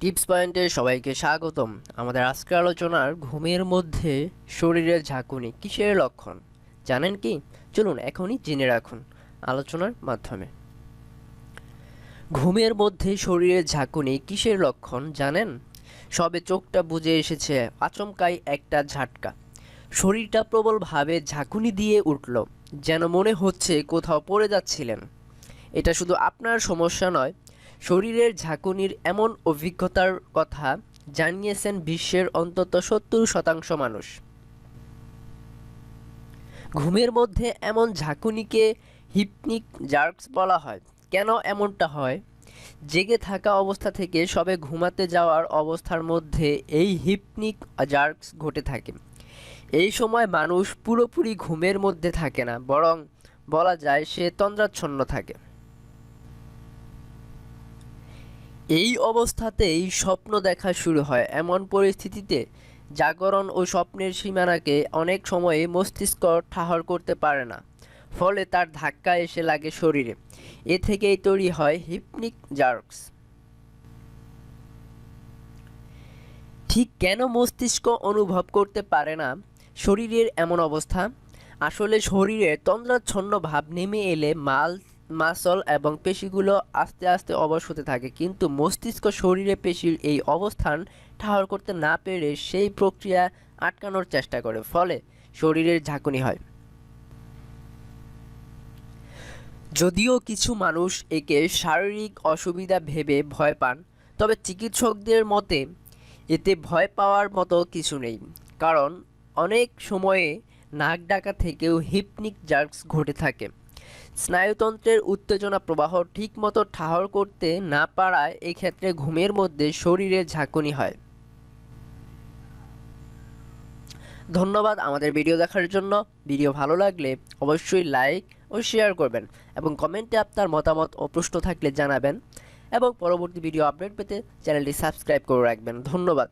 Tips পয়েন্টে সবাইকে স্বাগতম। আমাদের আজকের আলোচনার ঘুমের মধ্যে শরীরের ঝাঁকুনি কিসের লক্ষণ? জানেন কি? চলুন এখনই জেনে রাখুন আলোচনার মাধ্যমে। ঘুমের মধ্যে শরীরের ঝাঁকুনি কিসের লক্ষণ জানেন? সবে চোখটা বুজে এসেছে আচমকাই একটা ঝাটকা। শরীরটা প্রবলভাবে ঝাঁকুনি দিয়ে উঠল, যেন মনে হচ্ছে কোথাও পড়ে যাচ্ছিলেন। এটা শুধু আপনার সমস্যা নয় শরীরের ঝাঁকুনির এমন অভিজ্ঞতার কথা জানিয়েছেন বিশ্বের অন্তত সত্তর শতাংশ মানুষ। ঘুমের মধ্যে এমন ঝাঁকুনিকে হিপনিক জার্কস বলা হয়। কেন এমনটা হয়? জেগে থাকা অবস্থা থেকে সবে ঘুমাতে যাওয়ার অবস্থার মধ্যে এই হিপনিক জার্কস ঘটে থাকে। এই সময় মানুষ পুরোপুরি ঘুমের মধ্যে থাকে না, বরং বলা যায় সে তন্দ্রাচ্ছন্ন থাকে। এই অবস্থাতেই স্বপ্ন দেখা শুরু হয়। এমন পরিস্থিতিতে জাগরণ ও স্বপ্নের সীমানাকে অনেক সময়ে মস্তিষ্ক ঠাহর করতে পারে না, ফলে তার ধাক্কা এসে লাগে শরীরে। এ থেকেই তৈরি হয় হিপনিক জার্কস। ঠিক কেন মস্তিষ্ক অনুভব করতে পারে না? শরীরের এমন অবস্থা? আসলে শরীরে তন্দ্রাচ্ছন্ন ভাব নেমে এলে মাল মাসল এবং পেশিগুলো আস্তে আস্তে অবশ হতে থাকে। কিন্তু মস্তিষ্ক শরীরে পেশির এই অবস্থান ঠাহর করতে না পেরে সেই প্রক্রিয়া আটকানোর চেষ্টা করে, ফলে শরীরের ঝাঁকুনি হয়। যদিও কিছু মানুষ একে শারীরিক অসুবিধা ভেবে ভয় পান, তবে চিকিৎসকদের মতে এতে ভয় পাওয়ার মতো কিছু নেই। কারণ অনেক সময়ে নাক ডাকা থেকেও হিপনিক জার্কস ঘটে থাকে। স্নায়ুতন্ত্রের উত্তেজনা প্রবাহ ঠিকমতো ঠাহর করতে না পারায় এক্ষেত্রে ঘুমের মধ্যে শরীরে ঝাঁকুনি হয়। ধন্যবাদ আমাদের ভিডিও দেখার জন্য। ভিডিও ভালো লাগলে অবশ্যই লাইক ও শেয়ার করবেন এবং কমেন্টে আপনার মতামত ও প্রশ্ন থাকলে জানাবেন। এবং পরবর্তী ভিডিও আপডেট পেতে চ্যানেলটি সাবস্ক্রাইব করে রাখবেন। ধন্যবাদ।